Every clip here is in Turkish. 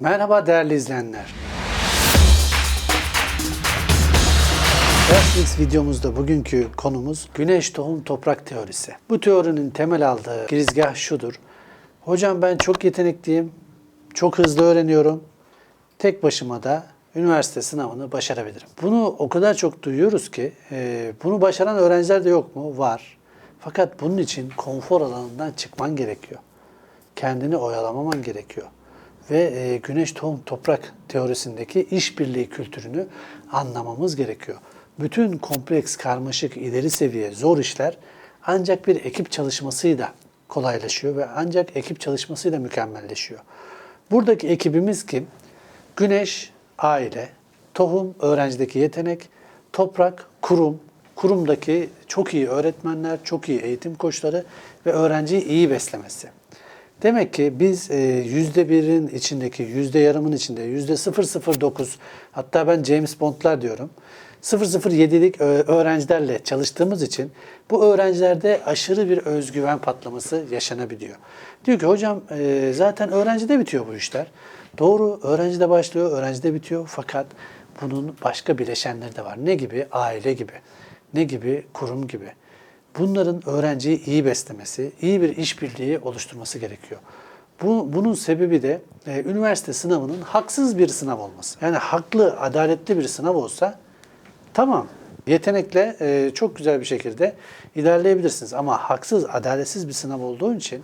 Merhaba değerli izleyenler. Dersfix videomuzda bugünkü konumuz güneş tohum toprak teorisi. Bu teorinin temel aldığı girizgah şudur. Hocam ben çok yetenekliyim, çok hızlı öğreniyorum. Tek başıma da üniversite sınavını başarabilirim. Bunu o kadar çok duyuyoruz ki e, bunu başaran öğrenciler de yok mu? Var. Fakat bunun için konfor alanından çıkman gerekiyor. Kendini oyalamaman gerekiyor. Ve e, güneş tohum toprak teorisindeki işbirliği kültürünü anlamamız gerekiyor. Bütün kompleks, karmaşık, ileri seviye, zor işler ancak bir ekip çalışmasıyla kolaylaşıyor ve ancak ekip çalışmasıyla mükemmelleşiyor. Buradaki ekibimiz kim? Güneş, aile, tohum, öğrencideki yetenek, toprak, kurum, kurumdaki çok iyi öğretmenler, çok iyi eğitim koçları ve öğrenciyi iyi beslemesi. Demek ki biz e, yüzde birin içindeki, yüzde yarımın içinde, yüzde 009 hatta ben James Bond'lar diyorum. 007'lik öğrencilerle çalıştığımız için bu öğrencilerde aşırı bir özgüven patlaması yaşanabiliyor. Diyor ki hocam e, zaten öğrencide bitiyor bu işler. Doğru öğrencide başlıyor, öğrencide bitiyor fakat bunun başka bileşenleri de var. Ne gibi? Aile gibi. Ne gibi? Kurum gibi. Bunların öğrenciyi iyi beslemesi, iyi bir işbirliği oluşturması gerekiyor. Bu, bunun sebebi de e, üniversite sınavının haksız bir sınav olması. Yani haklı, adaletli bir sınav olsa tamam yetenekle e, çok güzel bir şekilde ilerleyebilirsiniz. Ama haksız, adaletsiz bir sınav olduğu için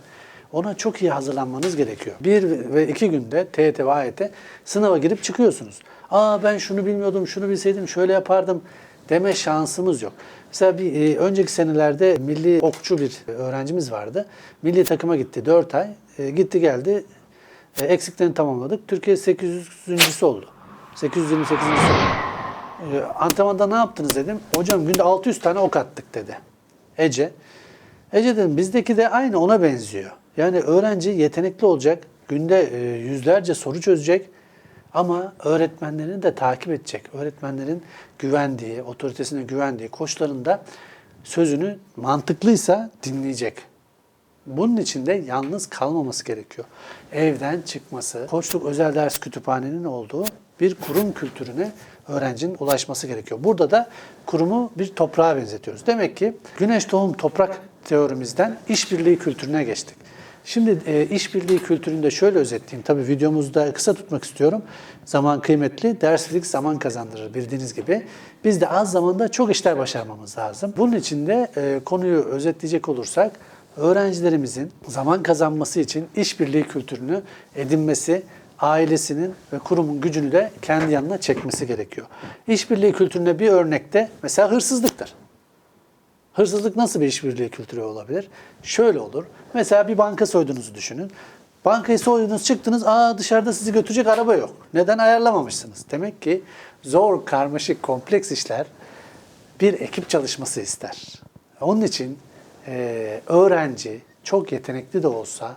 ona çok iyi hazırlanmanız gerekiyor. Bir ve iki günde TYT ve AYT sınava girip çıkıyorsunuz. Aa ben şunu bilmiyordum, şunu bilseydim şöyle yapardım deme şansımız yok. Mesela bir e, önceki senelerde milli okçu bir öğrencimiz vardı. Milli takıma gitti 4 ay. E, gitti geldi. E, eksiklerini tamamladık. Türkiye 800. oldu. 828. oldu. E, antrenmanda ne yaptınız dedim. Hocam günde 600 tane ok attık dedi. Ece. Ece dedim bizdeki de aynı ona benziyor. Yani öğrenci yetenekli olacak. Günde e, yüzlerce soru çözecek. Ama öğretmenlerini de takip edecek. Öğretmenlerin güvendiği, otoritesine güvendiği koçların da sözünü mantıklıysa dinleyecek. Bunun için de yalnız kalmaması gerekiyor. Evden çıkması, koçluk özel ders kütüphanenin olduğu bir kurum kültürüne öğrencinin ulaşması gerekiyor. Burada da kurumu bir toprağa benzetiyoruz. Demek ki güneş tohum toprak teorimizden işbirliği kültürüne geçtik. Şimdi e, işbirliği kültürünü de şöyle özetleyeyim. Tabii videomuzu da kısa tutmak istiyorum. Zaman kıymetli, derslik zaman kazandırır bildiğiniz gibi. Biz de az zamanda çok işler başarmamız lazım. Bunun için de e, konuyu özetleyecek olursak, öğrencilerimizin zaman kazanması için işbirliği kültürünü edinmesi, ailesinin ve kurumun gücünü de kendi yanına çekmesi gerekiyor. İşbirliği kültürüne bir örnek de mesela hırsızlıktır. Hırsızlık nasıl bir işbirliği kültürü olabilir? Şöyle olur. Mesela bir banka soyduğunuzu düşünün. Bankayı soydunuz, çıktınız. Aa dışarıda sizi götürecek araba yok. Neden ayarlamamışsınız? Demek ki zor, karmaşık, kompleks işler bir ekip çalışması ister. Onun için e, öğrenci çok yetenekli de olsa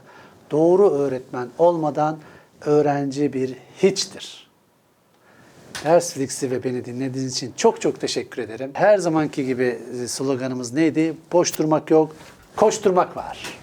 doğru öğretmen olmadan öğrenci bir hiçtir. Dersflix'i ve beni dinlediğiniz için çok çok teşekkür ederim. Her zamanki gibi sloganımız neydi? Boş durmak yok, koşturmak var.